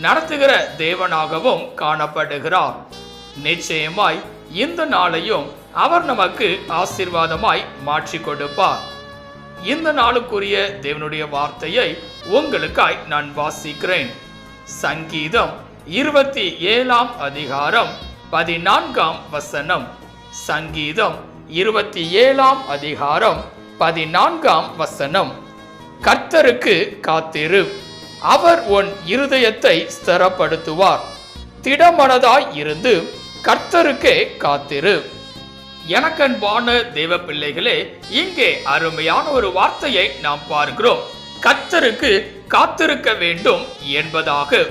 நடத்துகிற தேவனாகவும் காணப்படுகிறார். நிச்சயமாய் இந்த நாளையும் அவர் நமக்கு ஆசீர்வாதமாய் மாற்றி கொடுப்பார். இந்த நாளுக்குரிய தேவனுடைய வார்த்தையை உங்களுக்காய் நான் வாசிக்கிறேன். சங்கீதம் இருபத்தி ஏழாம் அதிகாரம் பதினான்காம் வசனம். சங்கீதம் இருபத்தி ஏழாம் அதிகாரம் பதினான்காம் வசனம். கர்த்தருக்கு காத்திரு. அவர் உன் இருதயத்தை ஸ்திரப்படுத்துவார். திடமனதாய் இருந்து கர்த்தருக்கே காத்திரு. எனக்கன்பான தேவ பிள்ளைகளே இங்கே அருமையான ஒரு வார்த்தையை நாம் பார்க்கிறோம். கர்த்தருக்கு காத்திருக்க வேண்டும் என்பதாக.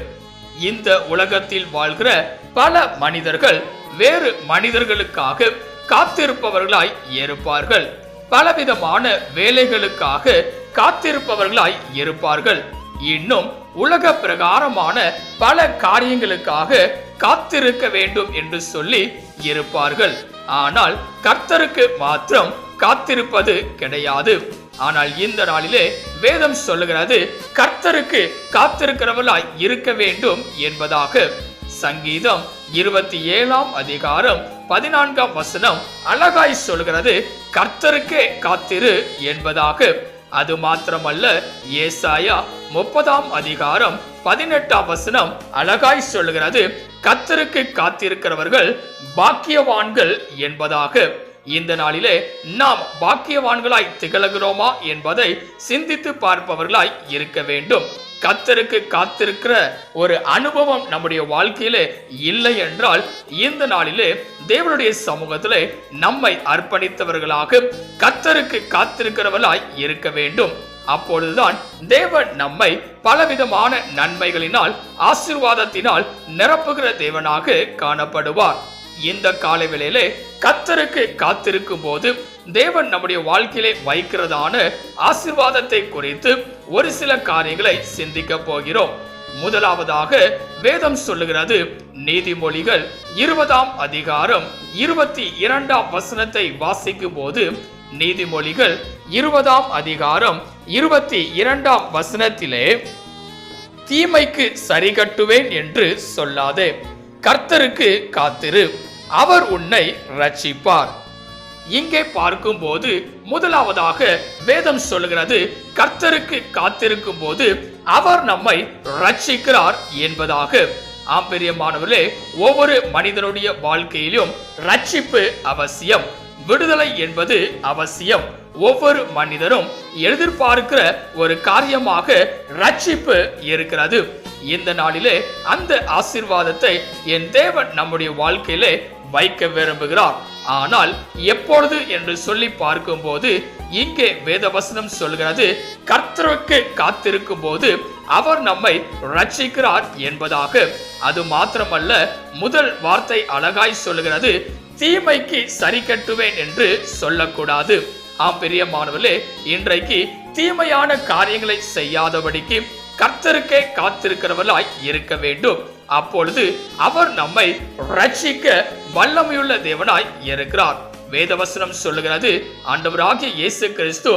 இந்த உலகத்தில் வாழ்கிற பல மனிதர்கள் வேறு மனிதர்களுக்காக காத்திருப்பவர்களாய் இருப்பார்கள். பலவிதமான வேலைகளுக்காக காத்திருப்பவர்களாய் இருப்பார்கள். இன்னும் உலக பிரகாரமான பல காரியங்களுக்காக காத்திருக்க வேண்டும் என்று சொல்லி இருப்பார்கள். ஆனால் கர்த்தருக்கு மாத்திரம் காத்திருப்பது கிடையாது. ஆனால் இந்த நாளிலே வேதம் சொல்லுகிறது கர்த்தருக்கு காத்திருக்கிறவர்களாய் இருக்க வேண்டும் என்பதாக. சங்கீதம் இருபத்தி ஏழாம் அதிகாரம் பதினான்காம் வசனம் அழகாய் சொல்கிறது கர்த்தருக்கே காத்திரு என்பதாக. அது மாத்திரமல்ல ஏசாயா முப்பதாம் அதிகாரம் பதினெட்டாம் வசனம் அழகாய் சொல்லுகிறது கத்தருக்கு காத்திருக்கிறவர்கள் பாக்கியவான்கள் என்பதாக. இந்த நாளிலே நாம் பாக்கியவான்களாய் திகழ்கிறோமா என்பதை சிந்தித்து பார்ப்பவர்களாய் இருக்க வேண்டும். கத்தருக்கு காத்திருக்கிற ஒரு அனுபவம் நம்முடைய வாழ்க்கையிலே இல்லை என்றால் இந்த நாளிலே தேவனுடைய சமூகத்திலே நம்மை அர்ப்பணித்தவர்களாக கத்தருக்கு காத்திருக்கிறவர்களாய் இருக்க வேண்டும். அப்பொழுதுதான் தேவன் நம்மை பலவிதமான நன்மைகளினால் ஆசீர்வாதத்தினால் நிரப்புகிற தேவனாக காணப்படுவார். இந்த காலை வேளையிலே கத்தருக்கு காத்திருக்கும் போது தேவன் நம்முடைய வாழ்க்கையிலே வைக்கிறதான ஆசிர்வாதத்தை குறித்து ஒரு சில காரியங்களை சிந்திக்க போகிறோம். முதலாவதாக வேதம் சொல்லுகிறது நீதிமொழிகள் இருபதாம் அதிகாரம் இருபத்தி இரண்டாம் வசனத்தை வாசிக்கும் போது நீதிமொழிகள் இருபதாம் அதிகாரம் இருபத்தி இரண்டாம் வசனத்திலே தீமைக்கு சரி கட்டுவேன் என்று சொல்லாதே. கர்த்தருக்கு காத்திரு. அவர் உன்னை ரட்சிப்பார் இங்கே பார்க்கும்போது முதலாவதாக வேதம் சொல்லுகிறது கர்த்தருக்கு காத்திருக்கும் போது அவர் நம்மை ரட்சிக்கிறார் என்பதாக. ஆம்பரியமானவர்களே ஒவ்வொரு மனிதனுடைய வாழ்க்கையிலும் ரட்சிப்பு அவசியம். விடுதலை என்பது அவசியம். ஒவ்வொரு மனிதரும் எதிர்பார்க்கிற ஒரு காரியமாக ரட்சிப்பு இருக்கிறது. இந்த நாளிலே அந்த ஆசீர்வாதத்தை என் தேவன் நம்முடைய வாழ்க்கையிலே வைக்க விரும்புகிறார். ஆனால் எப்பொழுது என்று சொல்லி பார்க்கும்போது இங்கே வேதவசனம் சொல்கிறது கர்த்தருக்கு காத்திருக்கும் போது அவர் நம்மை ரட்சிக்கிறார் என்பதாக. அது மாத்திரமல்ல முதல் வார்த்தை அழகாய் சொல்லுகிறது தீமைக்கு சரி கட்டுவேன் என்று சொல்லக்கூடாது. ஆம் பிரியமானவர்களே இன்றைக்கு தீமையான காரியங்களை செய்யாதபடிக்கு கர்த்தருக்கே காத்திருக்கிறவர்களாய் இருக்க வேண்டும். அப்பொழுது அவர் நம்மை ரட்சிக்க வல்லமையுள்ள தேவனாய் இருக்கிறார். வேதவசனம் சொல்லுகிறது ஆண்டவராகிய இயேசு கிறிஸ்து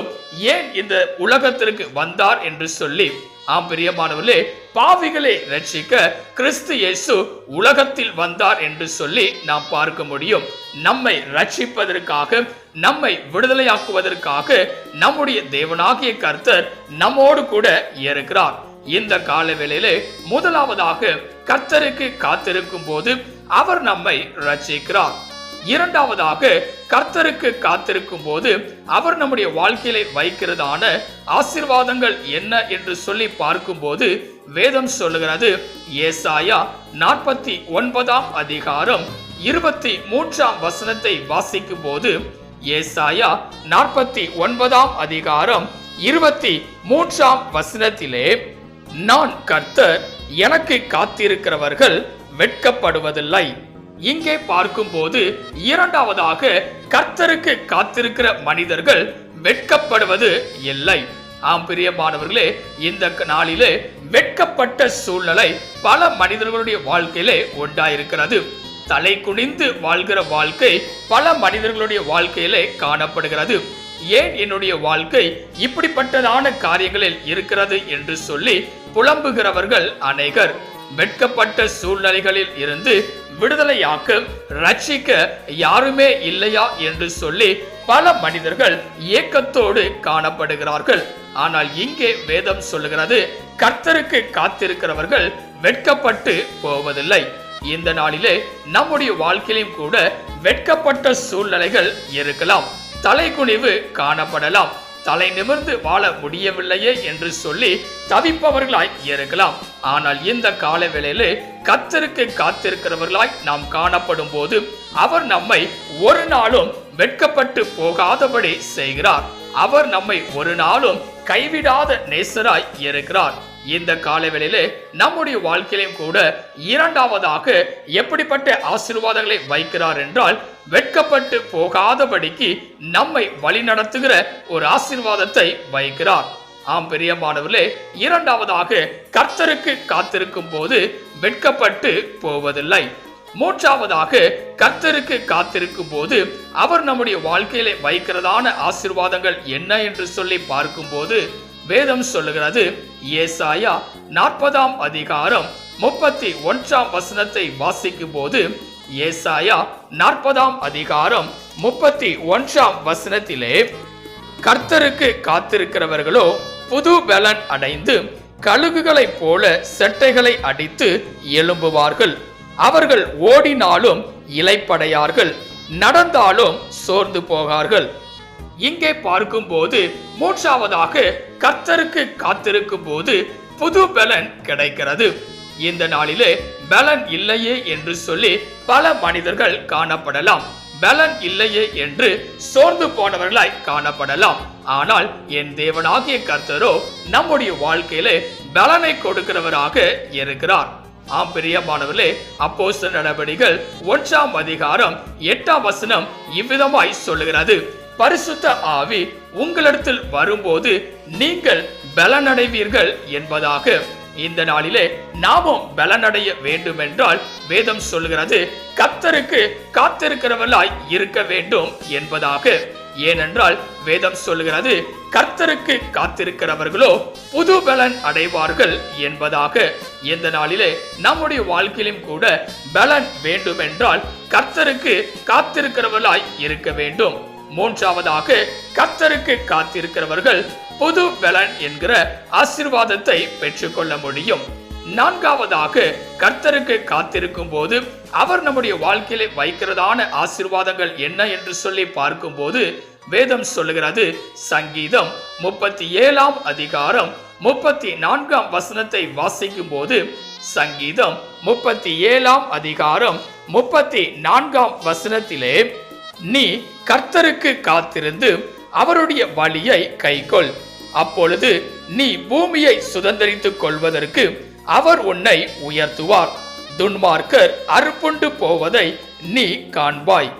ஏன் இந்த உலகத்திற்கு வந்தார் என்று சொல்லி? ஆம் பிரியமானவர்களே பாவிகளை ரட்சிக்க கிறிஸ்து இயேசு உலகத்தில் வந்தார் என்று சொல்லி நாம் பார்க்க முடியும். நம்மை ரட்சிப்பதற்காக நம்மை விடுதலையாக்குவதற்காக நம்முடைய தேவனாகிய கர்த்தர் நம்மோடு கூட இருக்கிறார். இந்த கால வேளையிலே முதலாவதாக கர்த்தருக்கு காத்திருக்கும் போது அவர் நம்மை ரட்சிக்கிறார் இரண்டாவதாக கர்த்தருக்கு காத்திருக்கும் போது அவர் நம்முடைய வாழ்க்கையில வைக்கிறதான ஆசிர்வாதங்கள் என்ன என்று சொல்லி பார்க்கும்போது வேதம் சொல்லுகிறது ஏசாயா நாற்பத்தி ஒன்பதாம் அதிகாரம் இருபத்தி மூன்றாம் வசனத்தை வாசிக்கும் போது ஏசாயா நாற்பத்தி ஒன்பதாம் அதிகாரம் இருபத்தி மூன்றாம் வசனத்திலே நான் கர்த்தர் எனக்கு காத்திருக்கிறவர்கள் வெட்கப்படுவதில்லை. இங்கே பார்க்கும்போது இரண்டாவதாக கர்த்தருக்கு காத்திருக்கிற மனிதர்கள் வெட்கப்படுவது இல்லை. ஆம் பிரியமானவர்களே இந்த நாளிலே வெட்கப்பட்ட சூழ்நிலை பல மனிதர்களுடைய வாழ்க்கையிலே உண்டாயிருக்கிறது. தலை குனிந்து வாழ்கிற வாழ்க்கை பல மனிதர்களுடைய வாழ்க்கையிலே காணப்படுகிறது. ஏன் என்னுடைய வாழ்க்கை இப்படிப்பட்டதான காரியங்களில் இருக்கிறது என்று சொல்லி புலம்புகிறவர்கள் அநேகர். வெட்கப்பட்ட சூழ்நிலைகளில் இருந்து விடுதலையாக்க ரட்சிக்க யாருமே இல்லையா என்று சொல்லி பல மனிதர்கள் ஏக்கத்தோடு காணப்படுகிறார்கள். ஆனால் இங்கே வேதம் சொல்லுகிறது கர்த்தருக்கு காத்திருக்கிறவர்கள் வெட்கப்பட்டு போவதில்லை. இந்த நாளிலே நம்முடைய வாழ்க்கையிலும் கூட வெட்கப்பட்ட சூழ்நிலைகள் இருக்கலாம் தலைக்குனிவு காணப்படலாம். தலை நிமிர்ந்து வாழ முடியவில்லையே என்று சொல்லி தவிப்பவர்களாய் இருக்கலாம் ஆனால் இந்த கால வேளையிலே கத்தருக்கு காத்திருக்கிறவர்களாய் நாம் காணப்படும் போது அவர் நம்மை ஒரு நாளும் வெட்கப்பட்டு போகாதபடி செய்கிறார். அவர் நம்மை ஒரு நாளும் கைவிடாத நேசராய் இருக்கிறார். இந்த காலவெளியிலே நம்முடைய வாழ்க்கையிலும் கூட இரண்டாவதாக எப்படிப்பட்ட ஆசீர்வாதங்களை வைக்கிறார் என்றால் வெட்கப்பட்டு போகாதபடிக்கு நம்மை வழிநடத்துகிற ஒரு ஆசீர்வாதத்தை வைக்கிறார். ஆம் பிரியமானவர்களே இரண்டாவதாக கர்த்தருக்கு காத்திருக்கும் போது வெட்கப்பட்டு போவதில்லை. மூன்றாவதாக கர்த்தருக்கு காத்திருக்கும் போது அவர் நம்முடைய வாழ்க்கையிலே வைக்கிறதான ஆசீர்வாதங்கள் என்ன என்று சொல்லி பார்க்கும்போது வேதம் சொல்லுகிறது. ஏசாயா நாற்பதாம் அதிகாரம் முப்பத்தி ஒன்றாம் வசனத்தை வாசிக்கும் போது ஏசாயா நாற்பதாம் அதிகாரம் முப்பத்தி ஒன்றாம் வசனத்திலே கர்த்தருக்கு காத்திருக்கிறவர்களோ புது பலன் அடைந்து கழுகுகளைப் போல செட்டைகளை அடித்து எழும்புவார்கள். அவர்கள் ஓடினாலும் இலைப்படையார்கள் நடந்தாலும் சோர்ந்து போகார்கள். இங்கே பார்க்கும்போது மூன்றாவதாக கர்த்தருக்கு காத்திருக்கும் போது புது பலன் கிடைக்கிறது. இந்த நாளிலே பலன் இல்லையே என்று சொல்லி பல மனிதர்கள் காணப்படலாம். பலன் இல்லையே என்று சோர்ந்து போனவர்களாய் காணப்படலாம். ஆனால் என் தேவனாகிய கர்த்தரோ நம்முடைய வாழ்க்கையிலே பலனை கொடுக்கிறவராக இருக்கிறார். ஆம் பிரியமானவர்களே அப்போஸ்தலர் நடவடிக்கைகள் ஒன்றாம் அதிகாரம் எட்டாம் வசனம் இவ்விதமாய் சொல்லுகிறது. பரிசுத்த ஆவி உங்களிடத்தில் வரும்போது நீங்கள் பலனடைவீர்கள் என்பதாக இந்த நாளிலே நாமும் பலனடைய வேண்டும் என்றால் வேதம் சொல்லுகிறது கத்தருக்கு காத்திருக்கிறவர்களாய் இருக்க வேண்டும் என்பதாக. ஏனென்றால் வேதம் சொல்லுகிறது கர்த்தருக்கு காத்திருக்கிறவர்களோ புது பலன் அடைவார்கள் என்பதாக. இந்த நாளிலே நம்முடைய வாழ்க்கையிலும் கூட பலன் வேண்டுமென்றால் கர்த்தருக்கு காத்திருக்கிறவர்களாய் இருக்க வேண்டும். மூன்றாவதாக கர்த்தருக்கு காத்திருக்கிறவர்கள் புது பலன் என்கிற ஆசிர்வாதத்தை பெற்றுக்கொள்ள முடியும். நான்காவதாக கர்த்தருக்கு காத்திருக்கும் போது அவர் நம்முடைய வாழ்க்கையில வைக்கிறதான ஆசிர்வாதங்கள் என்ன என்று சொல்லி பார்க்கும்போது வேதம் சொல்லுகிறது சங்கீதம் முப்பத்தி ஏழாம் அதிகாரம் முப்பத்தி நான்காம் வசனத்தை வாசிக்கும் போது சங்கீதம் முப்பத்தி ஏழாம் அதிகாரம் முப்பத்தி நான்காம் வசனத்திலே நீ கர்த்தருக்கு காத்திருந்து அவருடைய வழியை கைகொள் அப்பொழுது நீ பூமியை சுதந்திரித்துக் கொள்வதற்கு அவர் உன்னை உயர்த்துவார். துன்மார்க்கர் அறுப்புண்டு போவதை நீ காண்பாய்.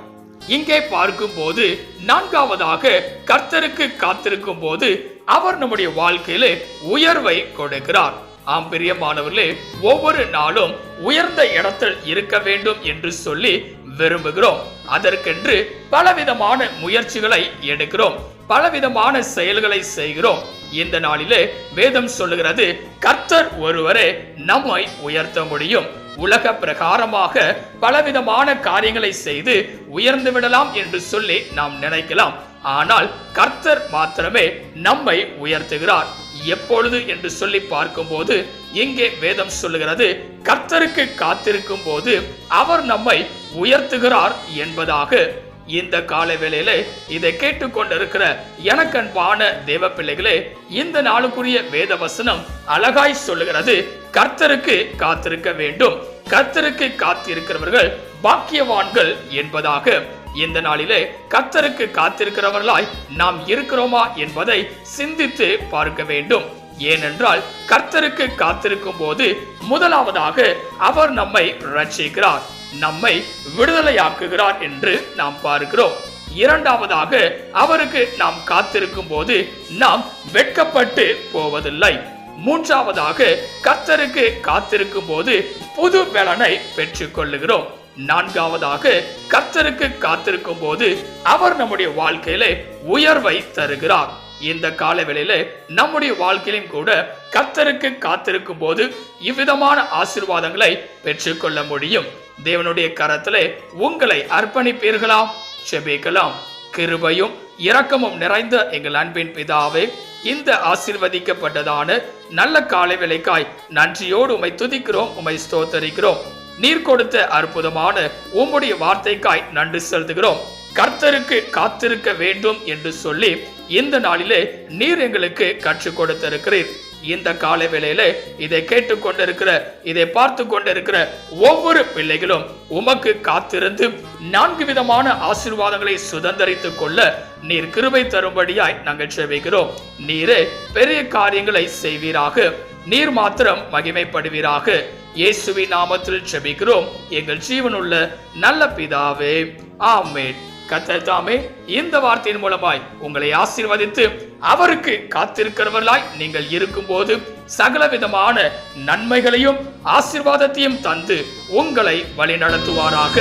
இங்கே பார்க்கும்போது நான்காவதாக கர்த்தருக்கு காத்திருக்கும் போது அவர் நம்முடைய வாழ்க்கையில உயர்வை கொடுக்கிறார். ஆம் பிரியமானவர்களே ஒவ்வொரு நாளும் உயர்ந்த இடத்தில் இருக்க வேண்டும் என்று சொல்லி விரும்புகிறோம். அதற்கென்று பலவிதமான முயற்சிகளை எடுக்கிறோம். பலவிதமான செயல்களை செய்கிறோம். இந்த நாளிலே வேதம் சொல்லுகிறது கர்த்தர் ஒருவரே நம்மை உயர்த்த முடியும். உலக பிரகாரமாக பலவிதமான காரியங்களை செய்து உயர்ந்து விடலாம் என்று சொல்லி நாம் நினைக்கலாம். ஆனால் கர்த்தர் மாத்திரமே நம்மை உயர்த்துகிறார். எப்பொழுது என்று சொல்லி பார்க்கும்போது இங்கே வேதம் சொல்லுகிறது கர்த்தருக்கு காத்திருக்கும் போது அவர் நம்மை உயர்த்துகிறார் என்பதாக. இந்த கால வேளையில இதை கேட்டுக்கொண்டிருக்கிற எனக்கன்பான தேவ பிள்ளைகளே இந்த நாளுக்குரிய வேத வசனம் அழகாய் சொல்லுகிறது கர்த்தருக்கு காத்திருக்க வேண்டும். கர்த்தருக்கு காத்திருக்கிறவர்கள் பாக்கியவான்கள் என்பதாக. இந்த நாளிலே கர்த்தருக்கு காத்திருக்கிறவர்களாய் நாம் இருக்கிறோமா என்பதை சிந்தித்து பார்க்க வேண்டும். ஏனென்றால் கர்த்தருக்கு காத்திருக்கும் போது முதலாவதாக அவர் நம்மை ரட்சிக்கிறார் நம்மை விடுதலையாக்குகிறார் என்று நாம் பார்க்கிறோம். இரண்டாவதாக அவருக்கு நாம் காத்திருக்கும் போது நாம் வெட்கப்பட்டு போவதில்லை. மூன்றாவதாக கர்த்தருக்கு காத்திருக்கும் போது புது பலனை பெற்றுக் கொள்ளுகிறோம் நான்காவதாக கர்த்தருக்கு காத்திருக்கும் போது அவர் நம்முடைய வாழ்க்கையிலே உயர்வை தருகிறார். இந்த காலவெளியில நம்முடைய வாழ்க்கையிலும் கூட கர்த்தருக்கு காத்திருக்கும் போது இவ்விதமான ஆசீர்வாதங்களை பெற்றுக்கொள்ள முடியும். தேவனுடைய கரத்திலே உங்களை அர்ப்பணிப்பீர்களாம் செபிக்கலாம் கிருபையும் இரக்கமும் நிறைந்த எங்கள் அன்பின் பிதாவே இந்த ஆசிர்வதிக்கப்பட்டதான நல்ல காலை விலைக்காய் நன்றியோடு உமை துதிக்கிறோம் உமை ஸ்தோத்தரிக்கிறோம். நீர் கொடுத்த அற்புதமான உம்முடைய வார்த்தைக்காய் நன்றி செலுத்துகிறோம். கர்த்தருக்கு காத்திருக்க வேண்டும் என்று சொல்லி இந்த நாளிலே நீர் எங்களுக்கு கற்றுக் கொடுத்திருக்கிறீர். இந்த கால வேளையில இதை கேட்டுக்கொண்டிருக்கிற இதை பார்த்து கொண்டிருக்கிற ஒவ்வொரு பிள்ளைகளும் உமக்கு காத்திருந்து நான்கு விதமான ஆசீர்வாதங்களை சுதந்திரித்துக் கொள்ள நீர் கிருபை தரும்படியாய் நாங்கள் செவிக்கிறோம் நீரே பெரிய காரியங்களை செய்வீராக. நீர் மாத்திரம் மகிமைப்படுவீராக. இயேசுவின் நாமத்தில் செபிக்கிறோம். எங்கள் ஜீவனுள்ள நல்ல பிதாவே. ஆமேன். கர்த்தர் தாமே இந்த வார்த்தையின் மூலமாய் உங்களை ஆசீர்வதித்து அவருக்கு காத்திருக்கிறவர்களாய் நீங்கள் இருக்கும்போது சகல விதமான நன்மைகளையும் ஆசீர்வாதத்தையும் தந்து உங்களை வழிநடத்துவாராக.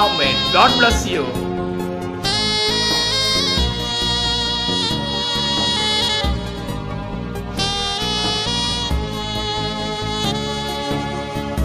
ஆமேன். God bless you